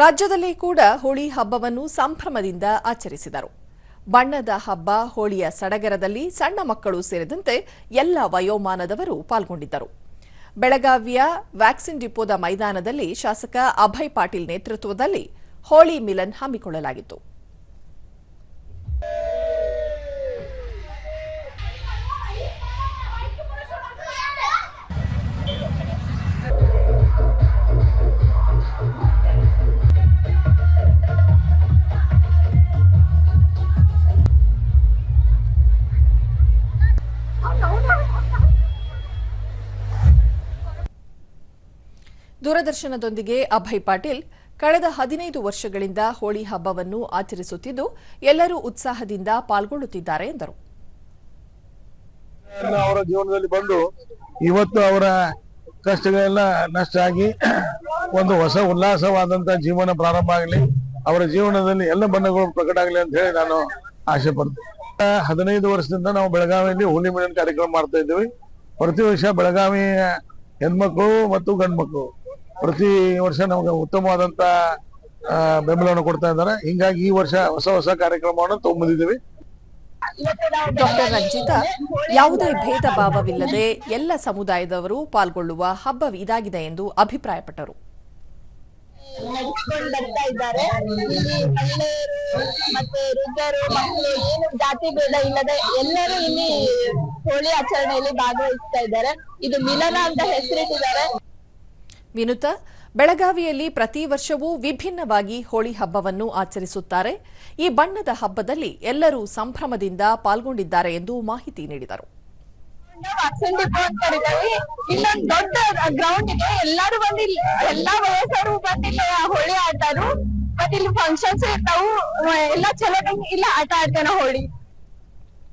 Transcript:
ರಾಜ್ಯದಲ್ಲಿ ಕೂಡ ಹೋಳಿ ಹಬ್ಬವನ್ನು ಸಂಭ್ರಮದಿಂದ ಆಚರಿಸಿದರು. ಬಣ್ಣದ ಹಬ್ಬ ಹೋಳಿಯ ಸಡಗರದಲ್ಲಿ ಸಣ್ಣ ಮಕ್ಕಳು ಸೇರಿದಂತೆ ಎಲ್ಲ ವಯೋಮಾನದವರು ಪಾಲ್ಗೊಂಡಿದ್ದರು. ಬೆಳಗಾವಿಯ ವ್ಯಾಕ್ಸಿನ್ ಡಿಪೋದ ಮೈದಾನದಲ್ಲಿ ಶಾಸಕ ಅಭಯ್ ಪಾಟೀಲ್ ನೇತೃತ್ವದಲ್ಲಿ ಹೋಳಿ ಮಿಲನ್ ಹಮ್ಮಿಕೊಳ್ಳಲಾಗಿತ್ತು. ದೂರದರ್ಶನದೊಂದಿಗೆ ಅಭಯ್ ಪಾಟೀಲ್ ಕಳೆದ ಹದಿನೈದು ವರ್ಷಗಳಿಂದ ಹೋಳಿ ಹಬ್ಬವನ್ನು ಆಚರಿಸುತ್ತಿದ್ದು, ಎಲ್ಲರೂ ಉತ್ಸಾಹದಿಂದ ಪಾಲ್ಗೊಳ್ಳುತ್ತಿದ್ದಾರೆ ಎಂದರು. ಅವರ ಜೀವನದಲ್ಲಿ ಬಂದು ಇವತ್ತು ಅವರ ಕಷ್ಟಗಳೆಲ್ಲ ನಷ್ಟ ಆಗಿ ಒಂದು ಹೊಸ ಉಲ್ಲಾಸವಾದಂತಹ ಜೀವನ ಪ್ರಾರಂಭ ಆಗಲಿ, ಅವರ ಜೀವನದಲ್ಲಿ ಎಲ್ಲ ಬಣ್ಣಗಳು ಪ್ರಕಟ ಆಗಲಿ ಅಂತ ಹೇಳಿ ನಾನು ಆಸೆ ಪಡ್ತೇನೆ. ಹದಿನೈದು ವರ್ಷದಿಂದ ನಾವು ಬೆಳಗಾವಿಯಲ್ಲಿ ಹೋಳಿ ಮಿಲನ್ ಕಾರ್ಯಕ್ರಮ ಮಾಡ್ತಾ ಇದ್ದೀವಿ. ಪ್ರತಿ ವರ್ಷ ಬೆಳಗಾವಿಯ ಹೆಣ್ಮಕ್ಳು ಮತ್ತು ಗಂಡು ಮಕ್ಕಳು ಪ್ರತಿ ವರ್ಷ ನಮಗೆ ಉತ್ತಮವಾದಂತ ಆ, ಬೆಂಬಲವನ್ನು ಕೊಡ್ತಾ ಇದ್ದಾರೆ. ಹಿಂಗಾಗಿ ಈ ವರ್ಷ ಹೊಸ ಹೊಸ ಕಾರ್ಯಕ್ರಮವನ್ನು ತಗೊಂಡ್ಬಂದಿದ್ದೀವಿ ಡಾಕ್ಟರ್ ರಂಜಿತಾ ಯಾವುದೇ ಭೇದ ಭಾವವಿಲ್ಲದೆ ಎಲ್ಲ ಸಮುದಾಯದವರು ಪಾಲ್ಗೊಳ್ಳುವ ಹಬ್ಬ ಇದಾಗಿದೆ ಎಂದು ಅಭಿಪ್ರಾಯಪಟ್ಟರು. ನಡೆಸ್ಕೊಂಡು ಬರ್ತಾ ಇದ್ದಾರೆ. ಇಲ್ಲಿ ಮಹಿಳೆಯರು ಮತ್ತೆ ವೃದ್ಧರು ಮಕ್ಕಳು ಏನು ಜಾತಿ ಭೇದ ಇಲ್ಲದೆ ಎಲ್ಲರೂ ಇಲ್ಲಿ ಹೋಳಿ ಆಚರಣೆಯಲ್ಲಿ ಭಾಗವಹಿಸ್ತಾ ಇದ್ದಾರೆ. ಇದು ಮಿಲನ ಅಂತ ಹೆಸರಿಟ್ಟಿದ್ದಾರೆ. ವಿನುತಾ, ಬೆಳಗಾವಿಯಲ್ಲಿ ಪ್ರತಿ ವರ್ಷವೂ ವಿಭಿನ್ನವಾಗಿ ಹೋಳಿ ಹಬ್ಬವನ್ನು ಆಚರಿಸುತ್ತಾರೆ. ಈ ಬಣ್ಣದ ಹಬ್ಬದಲ್ಲಿ ಎಲ್ಲರೂ ಸಂಭ್ರಮದಿಂದ ಪಾಲ್ಗೊಂಡಿದ್ದಾರೆ ಎಂದು ಮಾಹಿತಿ ನೀಡಿದರು. ಇಲ್ಲೊಂದು ದೊಡ್ಡ ಗ್ರೌಂಡ್ ಇದೆ. ಎಲ್ಲಾರು ಬಂದು ಎಲ್ಲಾ ವಯಸ್ಸರು ಬಂದು ಹೋಳಿ ಆಡ್ತಾರು ಮತ್ತೆ ಇಲ್ಲಿ ಫಂಕ್ಷನ್ಸ್ ಇರ್ತಾವು, ಎಲ್ಲ ಚಲೋ ಇಲ್ಲ ಆಟ ಆಡ್ತಾನ ಹೋಳಿ.